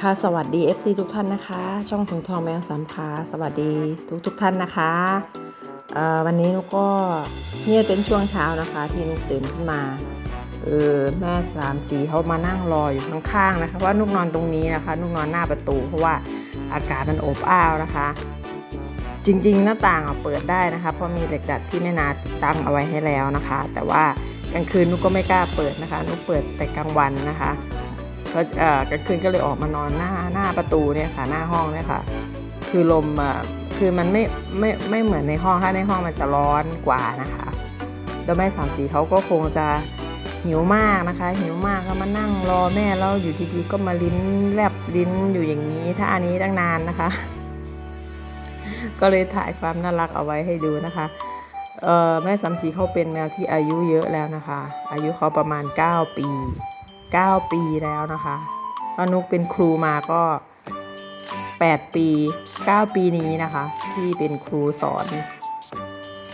ค่ะสวัสดี FC ทุกท่านนะคะ ช่องถุงทองแมวสามขาสวัสดีทุกทุกท่านนะคะวันนี้นุกก็เนี่ยเป็นช่วงเช้านะคะ ที่นุกตื่นขึ้นมาเออแม่สามสีเขามานั่งรออยู่ข้างๆนะคะว่านุกนอนตรงนี้นะคะนุกนอนหน้าประตู เพราะว่าอากาศมันอบอ้าวนะคะ จริงๆ หน้าต่างอะเปิดได้นะคะ เพราะมีเหล็กดัดที่แม่นาติดตั้งเอาไว้ให้แล้วนะคะ แต่ว่ากลางคืนนุกก็ไม่กล้าเปิดนะคะนุกเปิดแต่กลางวันนะคะ ก็กลางคืนก็เลยออกมานอนหน้าหน้าประตูเนี่ยค่ะหน้าห้องเนี่ยค่ะ คือลมอะคือมันไม่ไม่ไม่เหมือนในห้องถ้าในห้องมันจะร้อนกว่านะคะแล้วแม่สามสีเขาก็คงจะหิวมากนะคะ หิวมากก็มานั่งรอแม่แล้วอยู่ดีๆก็มาลิ้นแลบลิ้นอยู่อย่างนี้ ถ้าอันนี้ตั้งนานนะคะ ก็เลยถ่ายความน่ารักเอาไว้ให้ดูนะคะเอ่อแม่สามสีเขาเป็นแมวที่อายุเยอะแล้วนะคะ อายุเขาประมาณ 9 ปี 9 ปีแล้วนะคะตอนนุกเป็นครูมาก็ 8 ปี 9 ปีนี้นะคะ ที่เป็นครูสอน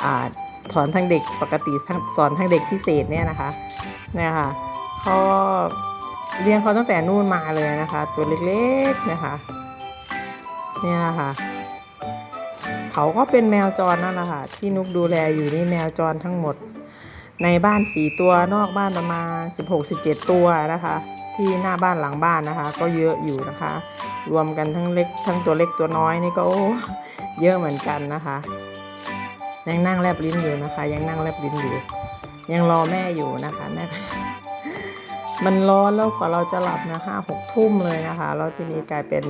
อสอนทั้งเด็กปกติสอนทั้งเด็กพิเศษเนี่ยนะคะเนี่ยค่ะเขาเลี้ยงเขาตั้งแต่นู่นมาเลยนะคะ ตัวเล็กๆนะคะเนี่ยนะคะเขาก็เป็นแมวจรนั่นแหละค่ะที่นุกดูแลอยู่นี่แมวจรทั้งหมด ในบ้านสี่ตัวนอกบ้านประมาณ16-17 ตัวนะคะ ที่หน้าบ้านหลังบ้านนะคะ ก็เยอะอยู่นะคะ รวมกันทั้งเล็กทั้งตัวเล็กตัวน้อยนี่ก็โอ้เยอะเหมือนกันนะคะยังนั่งแลบลิ้นอยู่นะคะ ยังนั่งแลบลิ้นอยู่ ยังรอแม่อยู่นะคะแม่มันร้อนแล้วกว่าเราจะหลับนะห้าหกทุ่มเลยนะคะแล้วทีนี้กลายเป็น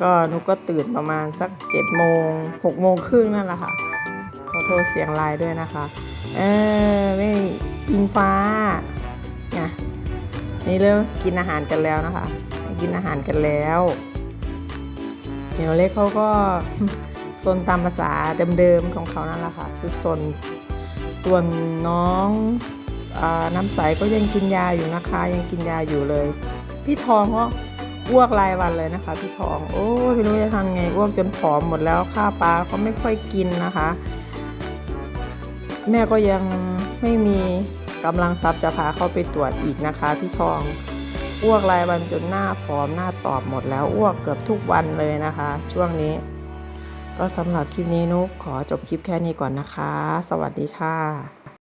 ก็นุกก็ตื่นประมาณสักเจ็ดโมงหกโมงครึ่งนั่นแหละค่ะ ขอโทษเสียงไลน์ด้วยนะคะ เออไม่อิงฟ้านี่ยนี่เริ่มกินอาหารกันแล้วนะคะ กินอาหารกันแล้วเหนียวเล็กเขาก็ซนตามภาษาเดิมๆของเขานั่นแหละค่ะซุกซนส่วนน้องอน้ำใสก็ยังกินยาอยู่นะคะ ยังกินยาอยู่เลย พี่ทองก็อ้วกรายวันเลยนะคะพี่ทอง โอ้ยไม่รู้จะทำไงอ้วกจนผอมหมดแล้วข้าวปลาเขาไม่ค่อยกินนะคะ แม่ก็ยังไม่มีกำลังทรัพย์จะพาเขาไปตรวจอีกนะคะพี่ทองอ้วกรายวันจนหน้าผอมหน้าตอบหมดแล้วอ้วกเกือบทุกวันเลยนะคะ ช่วงนี้ ก็สำหรับคลิปนี้นุ๊กขอจบคลิปแค่นี้ก่อนนะคะ สวัสดีค่ะ